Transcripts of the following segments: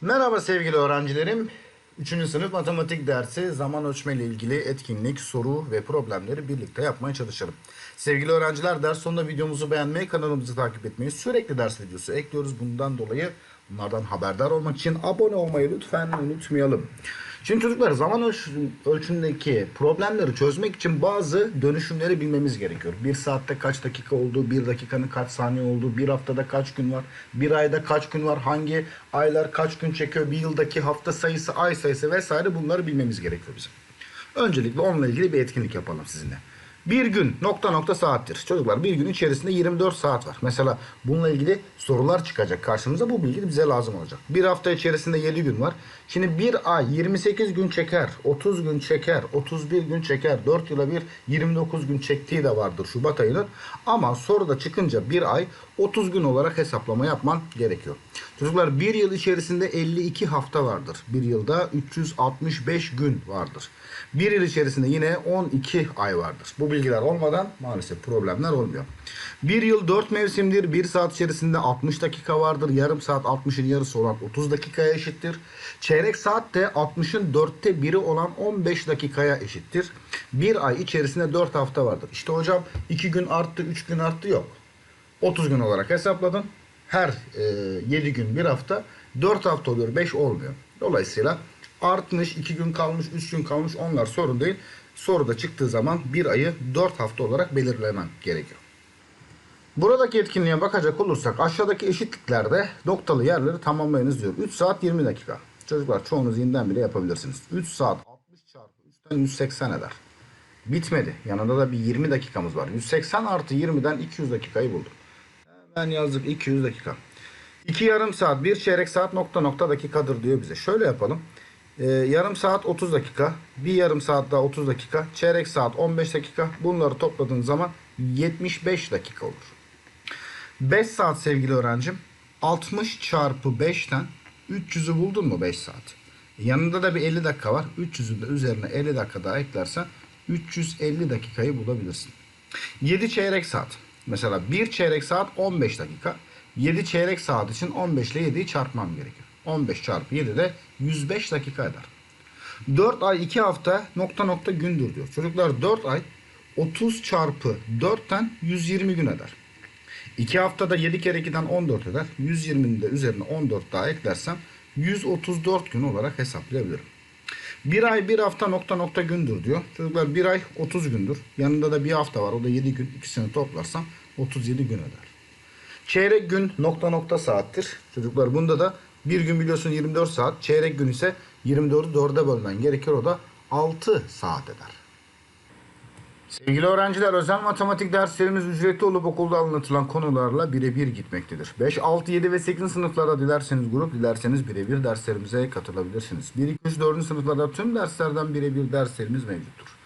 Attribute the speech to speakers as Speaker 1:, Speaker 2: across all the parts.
Speaker 1: Merhaba sevgili öğrencilerim. 3. sınıf matematik dersi zaman ölçme ile ilgili etkinlik, soru ve problemleri birlikte yapmaya çalışalım. Sevgili öğrenciler ders sonunda videomuzu beğenmeyi, kanalımızı takip etmeyi, sürekli ders videosu ekliyoruz. Bundan dolayı bunlardan haberdar olmak için abone olmayı lütfen unutmayalım. Şimdi çocuklar zaman ölç- ölçümündeki problemleri çözmek için bazı dönüşümleri bilmemiz gerekiyor. Bir saatte kaç dakika olduğu, bir dakikanın kaç saniye olduğu, bir haftada kaç gün var, bir ayda kaç gün var, hangi aylar kaç gün çekiyor, bir yıldaki hafta sayısı, ay sayısı vesaire bunları bilmemiz gerekiyor bizim. Öncelikle onunla ilgili bir etkinlik yapalım sizinle. Bir gün nokta nokta saattir. Çocuklar bir gün içerisinde 24 saat var. Mesela bununla ilgili sorular çıkacak karşımıza. Bu bilgi bize lazım olacak. Bir hafta içerisinde 7 gün var. Şimdi bir ay 28 gün çeker, 30 gün çeker, 31 gün çeker, 4 yıla bir 29 gün çektiği de vardır Şubat ayının. Ama soruda çıkınca bir ay 30 gün olarak hesaplama yapman gerekiyor. Çocuklar bir yıl içerisinde 52 hafta vardır. Bir yılda 365 gün vardır. Bir yıl içerisinde yine 12 ay vardır. Bu bilgiler olmadan maalesef problemler olmuyor. Bir yıl 4 mevsimdir. Bir saat içerisinde 60 dakika vardır. Yarım saat 60'ın yarısı olan 30 dakikaya eşittir. Çeyrek saat de 60'ın dörtte biri olan 15 dakikaya eşittir. Bir ay içerisinde 4 hafta vardır. İşte hocam 2 gün arttı, 3 gün arttı yok. 30 gün olarak hesapladın. Her e, 7 gün bir hafta 4 hafta oluyor 5 olmuyor. Dolayısıyla artmış 2 gün kalmış 3 gün kalmış onlar sorun değil. Soruda çıktığı zaman bir ayı 4 hafta olarak belirlemen gerekiyor. Buradaki etkinliğe bakacak olursak aşağıdaki eşitliklerde noktalı yerleri tamamlayınız diyor. 3 saat 20 dakika. Çocuklar çoğunuz yeniden bile yapabilirsiniz. 3 saat 60 çarpı 3'ten 180 eder. Bitmedi. Yanında da bir 20 dakikamız var. 180 artı 20'den 200 dakikayı buldum. Hemen yazdık 200 dakika. 2 yarım saat, 1 çeyrek saat nokta nokta dakikadır diyor bize. Şöyle yapalım. Ee, yarım saat 30 dakika, bir yarım saat daha 30 dakika, çeyrek saat 15 dakika. Bunları topladığın zaman 75 dakika olur. 5 saat sevgili öğrencim. 60 çarpı 5'ten 300'ü buldun mu 5 saat? Yanında da bir 50 dakika var. 300'ün de üzerine 50 dakika daha eklersen 350 dakikayı bulabilirsin. 7 çeyrek saat. Mesela 1 çeyrek saat 15 dakika. 7 çeyrek saat için 15 ile 7'yi çarpmam gerekiyor. 15 çarpı 7 de 105 dakika eder. 4 ay 2 hafta nokta nokta gündür diyor. Çocuklar 4 ay 30 çarpı 4'ten 120 gün eder. 2 haftada 7 kere 2'den 14 eder. 120'nin de üzerine 14 daha eklersem 134 gün olarak hesaplayabilirim. Bir ay bir hafta nokta nokta gündür diyor. Çocuklar bir ay 30 gündür. Yanında da bir hafta var. O da 7 gün. İkisini toplarsam 37 gün eder. Çeyrek gün nokta nokta saattir. Çocuklar bunda da bir gün biliyorsun 24 saat. Çeyrek gün ise 24'ü 4'e bölmen gerekir. O da 6 saat eder. Sevgili öğrenciler özel matematik derslerimiz ücretli olup okulda anlatılan konularla birebir gitmektedir. 5, 6, 7 ve 8. sınıflarda dilerseniz grup dilerseniz birebir derslerimize katılabilirsiniz. 1, 2, 3, 4. sınıflarda tüm derslerden birebir derslerimiz mevcuttur.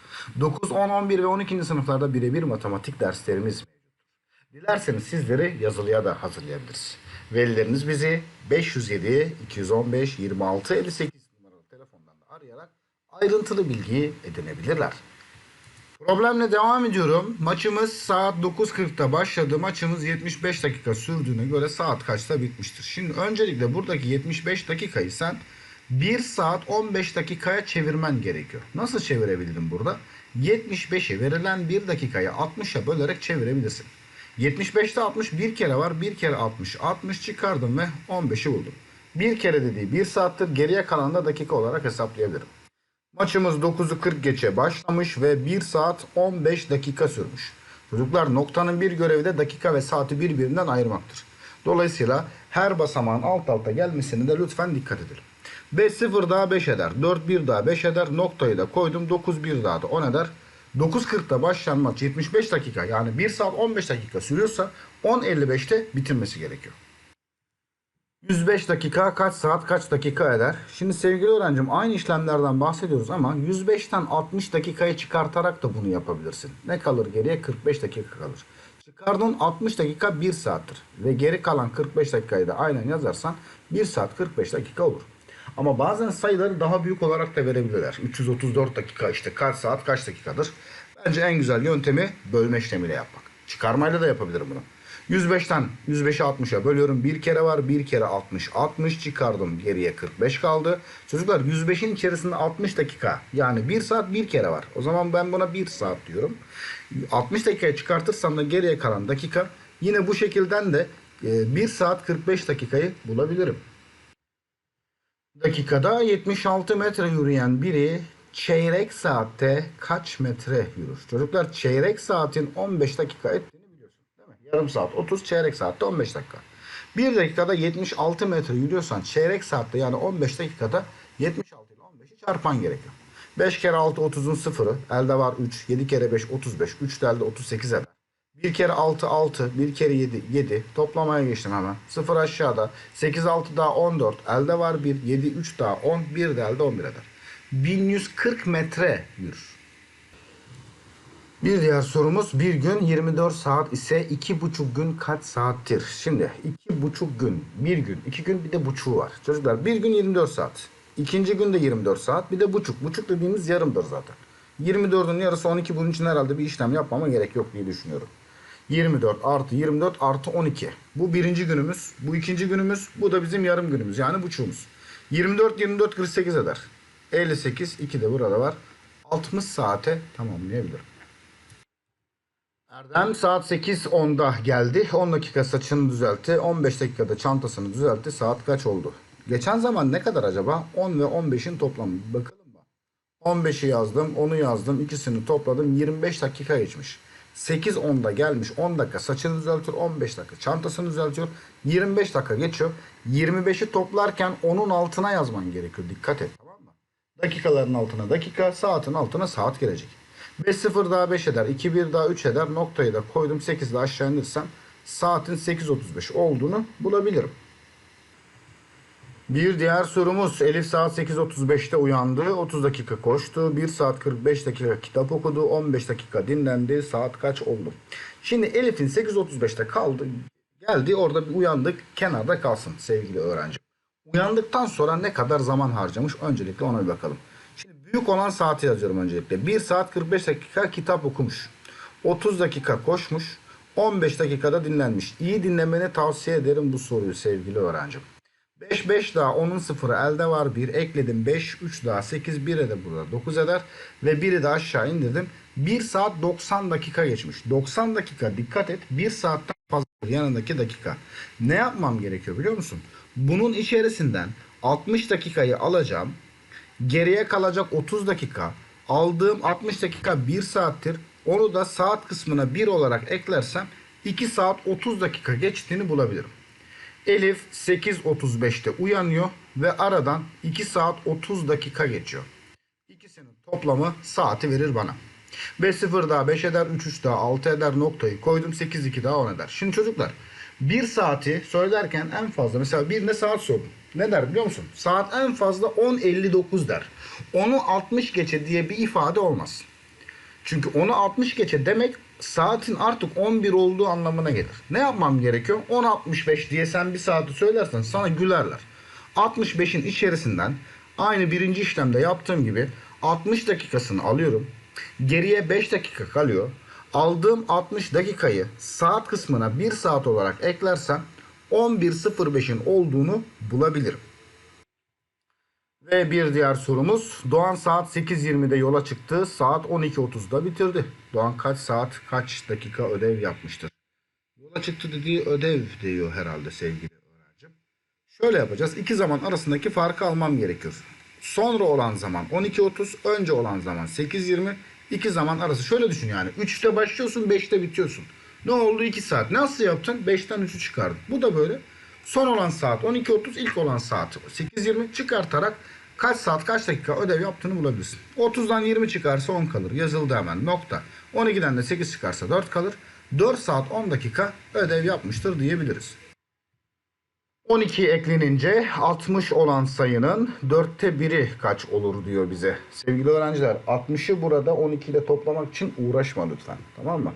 Speaker 1: 9, 10, 11 ve 12. sınıflarda birebir matematik derslerimiz mevcuttur. Dilerseniz sizleri yazılıya da hazırlayabiliriz. Velileriniz bizi 507 215 26 58 numaralı telefondan da arayarak ayrıntılı bilgi edinebilirler. Problemle devam ediyorum. Maçımız saat 9.40'da başladı. Maçımız 75 dakika sürdüğüne göre saat kaçta bitmiştir? Şimdi öncelikle buradaki 75 dakikayı sen 1 saat 15 dakikaya çevirmen gerekiyor. Nasıl çevirebildim burada? 75'i verilen 1 dakikayı 60'a bölerek çevirebilirsin. 75'te 60 bir kere var. Bir kere 60. 60 çıkardım ve 15'i buldum. Bir kere dediği 1 saattir. Geriye kalan da dakika olarak hesaplayabilirim. Maçımız 9'u 40 geçe başlamış ve 1 saat 15 dakika sürmüş. Çocuklar noktanın bir görevi de dakika ve saati birbirinden ayırmaktır. Dolayısıyla her basamağın alt alta gelmesine de lütfen dikkat edelim. 5 0 daha 5 eder. 4 1 daha 5 eder. Noktayı da koydum. 9 1 daha da 10 eder. 9.40'da başlayan maç 75 dakika yani 1 saat 15 dakika sürüyorsa 10.55'te bitirmesi gerekiyor. 105 dakika kaç saat kaç dakika eder? Şimdi sevgili öğrencim aynı işlemlerden bahsediyoruz ama 105'ten 60 dakikayı çıkartarak da bunu yapabilirsin. Ne kalır geriye? 45 dakika kalır. Çıkardığın 60 dakika 1 saattir. Ve geri kalan 45 dakikayı da aynen yazarsan 1 saat 45 dakika olur. Ama bazen sayıları daha büyük olarak da verebilirler. 334 dakika işte kaç saat kaç dakikadır. Bence en güzel yöntemi bölme işlemiyle yapmak. Çıkarmayla da yapabilirim bunu. 105'ten 105'i 60'a bölüyorum. Bir kere var. Bir kere 60. 60 çıkardım. Geriye 45 kaldı. Çocuklar 105'in içerisinde 60 dakika. Yani 1 saat bir kere var. O zaman ben buna 1 saat diyorum. 60 dakikaya çıkartırsam da geriye kalan dakika yine bu şekilden de 1 saat 45 dakikayı bulabilirim. Dakikada 76 metre yürüyen biri çeyrek saatte kaç metre yürür? Çocuklar çeyrek saatin 15 dakika ettiğini biliyorsun değil mi? Yarım saat 30 çeyrek saatte 15 dakika. 1 dakikada 76 metre yürüyorsan çeyrek saatte yani 15 dakikada 76 ile 15'i çarpan gerekiyor. 5 kere 6 30'un sıfırı. Elde var 3. 7 kere 5 35. 3 de elde 38 eder. 1 kere 6 6. 1 kere 7 7. Toplamaya geçtim hemen. 0 aşağıda. 8 6 daha 14. Elde var 1. 7 3 daha 10. 1 de elde 11 eder. 1140 metre yürür. Bir diğer sorumuz bir gün 24 saat ise iki buçuk gün kaç saattir? Şimdi iki buçuk gün, bir gün, iki gün bir de buçuğu var. Çocuklar bir gün 24 saat. İkinci gün de 24 saat. Bir de buçuk. Buçuk dediğimiz yarımdır zaten. 24'ün yarısı 12 bunun için herhalde bir işlem yapmama gerek yok diye düşünüyorum. 24 artı 24 artı 12. Bu birinci günümüz. Bu ikinci günümüz. Bu da bizim yarım günümüz. Yani buçuğumuz. 24 24 48 eder. 58 2 de burada var. 60 saate tamamlayabilirim. Erdem saat 8.10'da geldi. 10 dakika saçını düzeltti. 15 dakikada çantasını düzeltti. Saat kaç oldu? Geçen zaman ne kadar acaba? 10 ve 15'in toplamı. Bakalım mı? 15'i yazdım, 10'u yazdım. ikisini topladım. 25 dakika geçmiş. 8.10'da gelmiş. 10 dakika saçını düzeltiyor. 15 dakika çantasını düzeltiyor. 25 dakika geçiyor. 25'i toplarken onun altına yazman gerekiyor. Dikkat et. Tamam mı? Dakikaların altına dakika, saatin altına saat gelecek. 5 0 daha 5 eder. 2 1 daha 3 eder. Noktayı da koydum. 8 de aşağı indirsem saatin 8.35 olduğunu bulabilirim. Bir diğer sorumuz Elif saat 8.35'te uyandı. 30 dakika koştu. 1 saat 45 dakika kitap okudu. 15 dakika dinlendi. Saat kaç oldu? Şimdi Elif'in 8.35'te kaldı. Geldi orada bir uyandık. Kenarda kalsın sevgili öğrenci. Uyandıktan sonra ne kadar zaman harcamış? Öncelikle ona bir bakalım. Şimdi büyük olan saati yazıyorum öncelikle. 1 saat 45 dakika kitap okumuş. 30 dakika koşmuş. 15 dakikada dinlenmiş. İyi dinlemeni tavsiye ederim bu soruyu sevgili öğrencim. 5 5 daha 10'un sıfırı elde var. 1 ekledim. 5 3 daha 8 1'e de burada 9 eder. Ve 1'i de aşağı indirdim. 1 saat 90 dakika geçmiş. 90 dakika dikkat et. 1 saatten fazla yanındaki dakika. Ne yapmam gerekiyor biliyor musun? Bunun içerisinden 60 dakikayı alacağım. Geriye kalacak 30 dakika. Aldığım 60 dakika 1 saattir. Onu da saat kısmına 1 olarak eklersem 2 saat 30 dakika geçtiğini bulabilirim Elif 8.35'te uyanıyor ve aradan 2 saat 30 dakika geçiyor. İkisinin toplamı saati verir bana. 5 0 daha 5 eder, 3 3 daha 6 eder noktayı koydum 8 2 daha 10 eder. Şimdi çocuklar 1 saati söylerken en fazla mesela bir ne saat sordum. Ne der biliyor musun? Saat en fazla 10.59 der. Onu 60 geçe diye bir ifade olmaz. Çünkü onu 60 geçe demek saatin artık 11 olduğu anlamına gelir. Ne yapmam gerekiyor? 10.65 diye sen bir saati söylersen sana gülerler. 65'in içerisinden aynı birinci işlemde yaptığım gibi 60 dakikasını alıyorum. Geriye 5 dakika kalıyor. Aldığım 60 dakikayı saat kısmına 1 saat olarak eklersem 11.05'in olduğunu bulabilirim. Ve bir diğer sorumuz. Doğan saat 8.20'de yola çıktı. Saat 12.30'da bitirdi. Doğan kaç saat kaç dakika ödev yapmıştır? Yola çıktı dediği ödev diyor herhalde sevgili öğrencim. Şöyle yapacağız. İki zaman arasındaki farkı almam gerekiyor. Sonra olan zaman 12.30, önce olan zaman 8.20. İki zaman arası şöyle düşün yani. 3'te başlıyorsun 5'te bitiyorsun. Ne oldu 2 saat? Nasıl yaptın? 5'ten 3'ü çıkardın. Bu da böyle. Son olan saat 12.30, ilk olan saat 8.20 çıkartarak kaç saat kaç dakika ödev yaptığını bulabilirsin. 30'dan 20 çıkarsa 10 kalır. Yazıldı hemen nokta. 12'den de 8 çıkarsa 4 kalır. 4 saat 10 dakika ödev yapmıştır diyebiliriz. 12 eklenince 60 olan sayının dörtte biri kaç olur diyor bize. Sevgili öğrenciler 60'ı burada 12 ile toplamak için uğraşma lütfen. Tamam mı?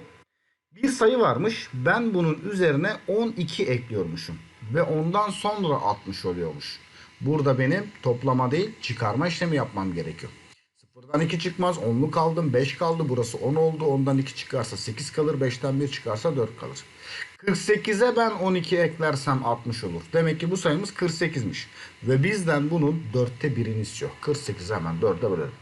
Speaker 1: Bir sayı varmış. Ben bunun üzerine 12 ekliyormuşum. Ve ondan sonra 60 oluyormuş. Burada benim toplama değil çıkarma işlemi yapmam gerekiyor. Sıfırdan 2 çıkmaz. 10'lu kaldım. 5 kaldı. Burası 10 oldu. Ondan 2 çıkarsa 8 kalır. 5'ten 1 çıkarsa 4 kalır. 48'e ben 12 eklersem 60 olur. Demek ki bu sayımız 48'miş. Ve bizden bunun dörtte birini istiyor. 48'i hemen 4'e bölelim.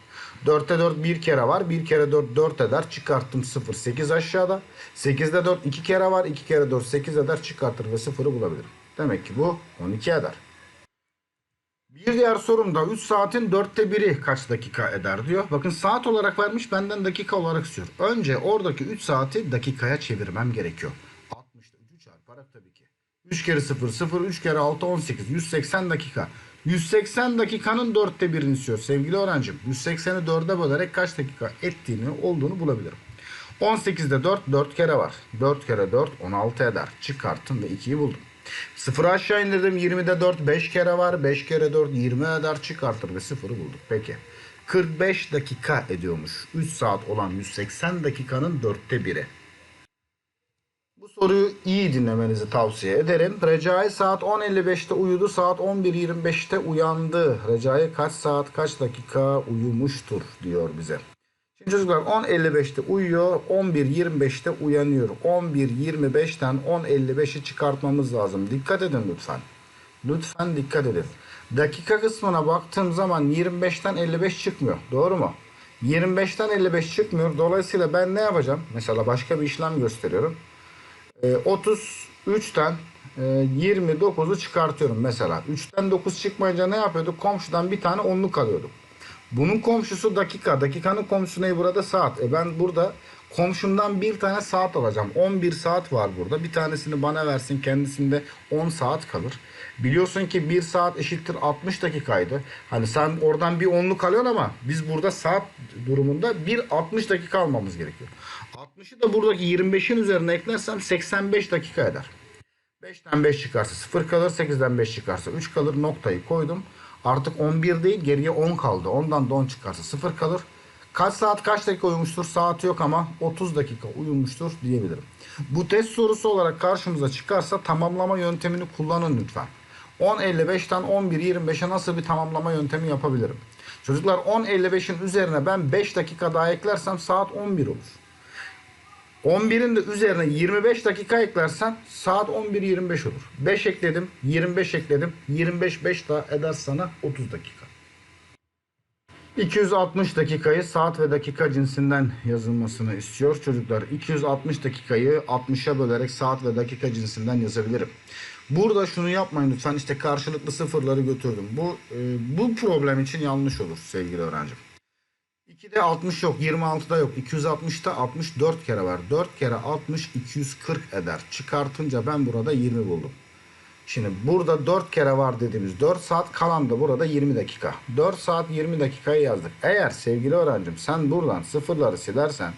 Speaker 1: 4'te 4 bir kere var. 1 kere 4 4 eder. Çıkarttım 0. 8 aşağıda. 8'de 4 2 kere var. 2 kere 4 8 eder. Çıkartır ve 0'ı bulabilirim. Demek ki bu 12 eder. Bir diğer sorumda 3 saatin dörtte biri kaç dakika eder diyor. Bakın saat olarak vermiş benden dakika olarak istiyor. Önce oradaki 3 saati dakikaya çevirmem gerekiyor. 60'da 3'ü çarparak tabii ki. 3 kere 0 0 3 kere 6 18 180 dakika. 180 dakikanın dörtte birini istiyor sevgili öğrencim. 180'i 4'e bölerek kaç dakika ettiğini olduğunu bulabilirim. 18'de 4 4 kere var. 4 kere 4 16 eder. Çıkarttım ve 2'yi buldum. Sıfırı aşağı indirdim. 20'de 4 5 kere var. 5 kere 4 20 eder çıkartır ve sıfırı bulduk. Peki. 45 dakika ediyormuş. 3 saat olan 180 dakikanın dörtte biri. Bu soruyu iyi dinlemenizi tavsiye ederim. Recai saat 10.55'te uyudu. Saat 11.25'te uyandı. Recai kaç saat kaç dakika uyumuştur diyor bize. Çocuklar 10.55'te uyuyor. 11.25'te uyanıyor. 11.25'ten 10.55'i çıkartmamız lazım. Dikkat edin lütfen. Lütfen dikkat edin. Dakika kısmına baktığım zaman 25'ten 55 çıkmıyor. Doğru mu? 25'ten 55 çıkmıyor. Dolayısıyla ben ne yapacağım? Mesela başka bir işlem gösteriyorum. E, 33'ten e, 29'u çıkartıyorum mesela. 3'ten 9 çıkmayınca ne yapıyorduk? Komşudan bir tane onluk alıyorduk. Bunun komşusu dakika. Dakikanın komşusu ne burada? Saat. E ben burada komşumdan bir tane saat alacağım. 11 saat var burada. Bir tanesini bana versin. Kendisinde 10 saat kalır. Biliyorsun ki 1 saat eşittir 60 dakikaydı. Hani sen oradan bir onluk alıyorsun ama biz burada saat durumunda bir 60 dakika almamız gerekiyor. 60'ı da buradaki 25'in üzerine eklersem 85 dakika eder. 5'ten 5 çıkarsa 0 kalır. 8'den 5 çıkarsa 3 kalır. Noktayı koydum. Artık 11 değil geriye 10 kaldı. Ondan da 10 çıkarsa 0 kalır. Kaç saat kaç dakika uyumuştur? Saati yok ama 30 dakika uyumuştur diyebilirim. Bu test sorusu olarak karşımıza çıkarsa tamamlama yöntemini kullanın lütfen. 10.55'ten 11.25'e nasıl bir tamamlama yöntemi yapabilirim? Çocuklar 10.55'in üzerine ben 5 dakika daha eklersem saat 11 olur. 11'in de üzerine 25 dakika eklersen saat 11.25 olur. 5 ekledim, 25 ekledim. 25 5 daha eder sana 30 dakika. 260 dakikayı saat ve dakika cinsinden yazılmasını istiyor çocuklar. 260 dakikayı 60'a bölerek saat ve dakika cinsinden yazabilirim. Burada şunu yapmayın lütfen işte karşılıklı sıfırları götürdüm. Bu e, bu problem için yanlış olur sevgili öğrencim. 2'de 60 yok. 26'da yok. 260'da 64 kere var. 4 kere 60 240 eder. Çıkartınca ben burada 20 buldum. Şimdi burada 4 kere var dediğimiz 4 saat kalan da burada 20 dakika. 4 saat 20 dakikayı yazdık. Eğer sevgili öğrencim sen buradan sıfırları silersen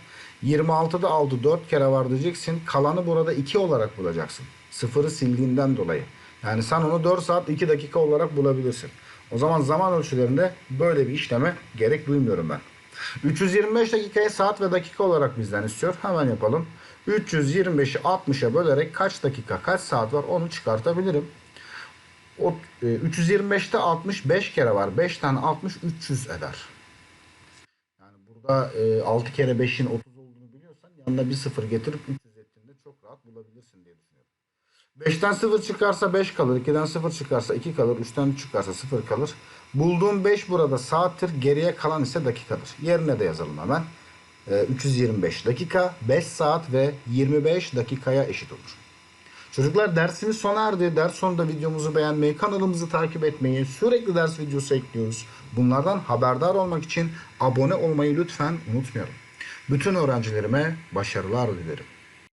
Speaker 1: 26'da aldı 4 kere var diyeceksin. Kalanı burada 2 olarak bulacaksın. Sıfırı sildiğinden dolayı. Yani sen onu 4 saat 2 dakika olarak bulabilirsin. O zaman zaman ölçülerinde böyle bir işleme gerek duymuyorum ben. 325 dakikayı saat ve dakika olarak bizden istiyor. Hemen yapalım. 325'i 60'a bölerek kaç dakika kaç saat var onu çıkartabilirim. O, e, 325'te 65 kere var. 5'ten 60 300 eder. Yani burada e, 6 kere 5'in 30 olduğunu biliyorsan yanına bir sıfır getirip 300 ettiğinde çok rahat bulabilirsin diye düşünüyorum. 5'ten 0 çıkarsa 5 kalır. 2'den 0 çıkarsa 2 kalır. 3'ten 3 çıkarsa 0 kalır. Bulduğum 5 burada saattir. Geriye kalan ise dakikadır. Yerine de yazalım hemen. Ee, 325 dakika, 5 saat ve 25 dakikaya eşit olur. Çocuklar dersimiz sona erdi. Ders sonunda videomuzu beğenmeyi, kanalımızı takip etmeyi, sürekli ders videosu ekliyoruz. Bunlardan haberdar olmak için abone olmayı lütfen unutmayalım. Bütün öğrencilerime başarılar dilerim.